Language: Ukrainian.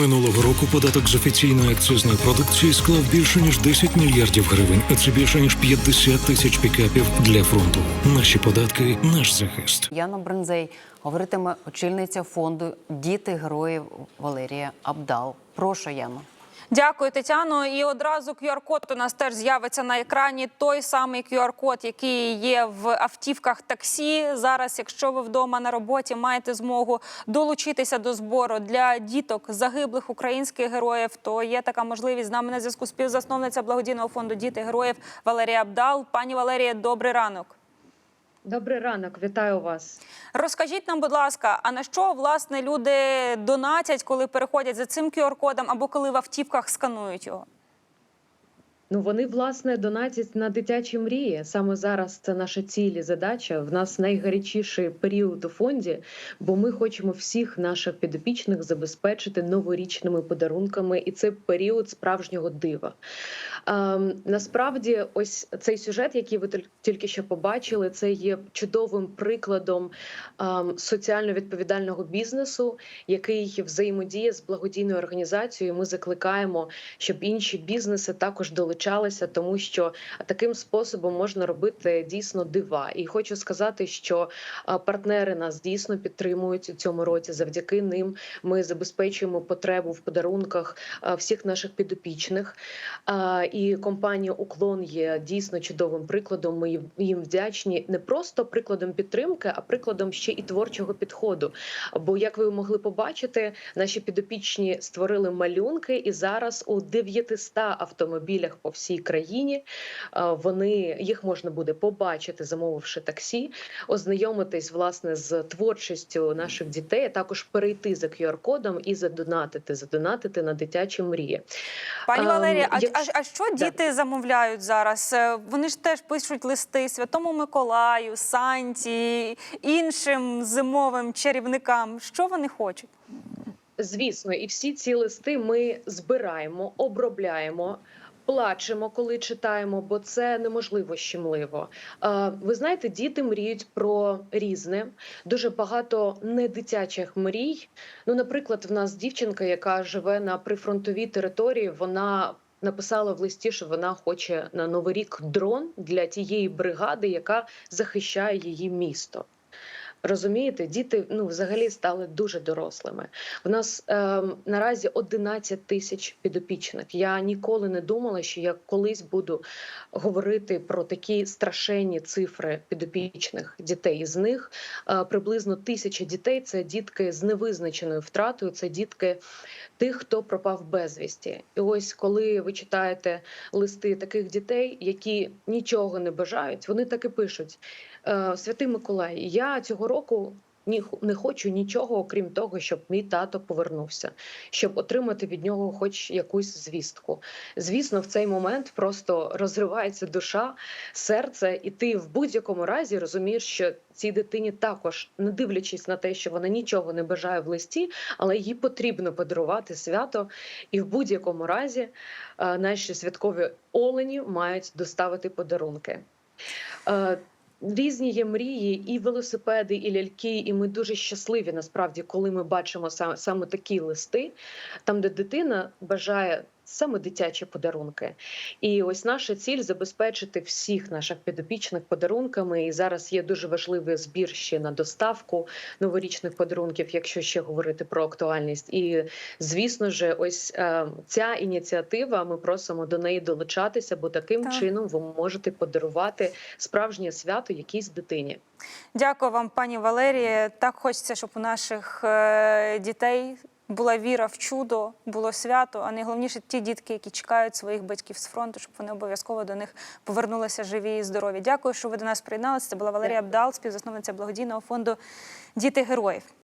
Минулого року податок з офіційної акцизної продукції склав більше ніж 10 мільярдів гривень, а це більше ніж 50 тисяч пікапів для фронту. Наші податки, наш захист. Яна Брензей говоритиме очільниця фонду Діти героїв Валерія Абдал. Прошу, Яно. Дякую, Тетяно. І одразу QR-код у нас теж з'явиться на екрані. Той самий QR-код, який є в автівках таксі. Зараз, якщо ви вдома на роботі, маєте змогу долучитися до збору для діток загиблих українських героїв, то є така можливість з нами на зв'язку співзасновниця благодійного фонду Діти героїв Валерія Абдал. Пані Валерія, добрий ранок. Добрий ранок, вітаю вас. Розкажіть нам, будь ласка, а на що власне люди донатять, коли переходять за цим QR-кодом або коли в автівках сканують його? Ну вони власне донатять на дитячі мрії. Саме зараз це наша ціль і задача. В нас найгарячіший період у фонді, бо ми хочемо всіх наших підопічних забезпечити новорічними подарунками, і це період справжнього дива. Ем, насправді, ось цей сюжет, який ви тільки що побачили, це є чудовим прикладом ем, соціально відповідального бізнесу, який взаємодіє з благодійною організацією. Ми закликаємо, щоб інші бізнеси також долучалися, тому що таким способом можна робити дійсно дива. І хочу сказати, що е, партнери нас дійсно підтримують у цьому році. Завдяки ним ми забезпечуємо потребу в подарунках е, всіх наших підопічних. Е, І компанія Уклон є дійсно чудовим прикладом. Ми їм вдячні не просто прикладом підтримки, а прикладом ще і творчого підходу. Бо, як ви могли побачити, наші підопічні створили малюнки, і зараз у 900 автомобілях по всій країні е, вони їх можна буде побачити, замовивши таксі, ознайомитись власне з творчістю наших дітей, а також перейти за QR-кодом і задонатити, задонатити на дитячі мрії. Пані Ем, Валерія, а, якщо- а, що Да. діти замовляють зараз? Е, Вони ж теж пишуть листи Святому Миколаю, Санті, іншим зимовим чарівникам. Що вони хочуть? Звісно, і всі ці листи ми збираємо, обробляємо. Плачемо, коли читаємо, бо це неможливо щемливо. Ви знаєте, діти мріють про різне, дуже багато недитячих мрій. Ну, наприклад, в нас дівчинка, яка живе на прифронтовій території, вона написала в листі, що вона хоче на новий рік дрон для тієї бригади, яка захищає її місто. Розумієте, діти ну взагалі стали дуже дорослими. У нас е, наразі 11 тисяч підопічних. Я ніколи не думала, що я колись буду говорити про такі страшенні цифри підопічних дітей. Із них е, приблизно тисяча дітей це дітки з невизначеною втратою, це дітки тих, хто пропав безвісті. І ось коли ви читаєте листи таких дітей, які нічого не бажають, вони так і пишуть: «Е, Святий Миколай, я цього року. Ні, не хочу нічого, окрім того, щоб мій тато повернувся, щоб отримати від нього хоч якусь звістку. Звісно, в цей момент просто розривається душа, серце, і ти в будь-якому разі розумієш, що цій дитині також, не дивлячись на те, що вона нічого не бажає в листі, але їй потрібно подарувати свято. І в будь-якому разі е, наші святкові олені мають доставити подарунки. Різні є мрії, і велосипеди, і ляльки. І ми дуже щасливі насправді, коли ми бачимо саме, саме такі листи, там, де дитина бажає саме дитячі подарунки. І ось наша ціль забезпечити всіх наших підопічних подарунками. І зараз є дуже важливий збір ще на доставку новорічних подарунків, якщо ще говорити про актуальність. І звісно ж, ось е, ця ініціатива. Ми просимо до неї долучатися, бо таким Так. чином ви можете подарувати справжнє свято якійсь дитині. Дякую вам, пані Валерія. Так хочеться, щоб у наших е, дітей була віра в чудо, було свято, а найголовніше ті дітки, які чекають своїх батьків з фронту, щоб вони обов'язково до них повернулися живі і здорові. Дякую, що ви до нас приєдналися. Це була Валерія Абдал, співзасновниця благодійного фонду Діти героїв.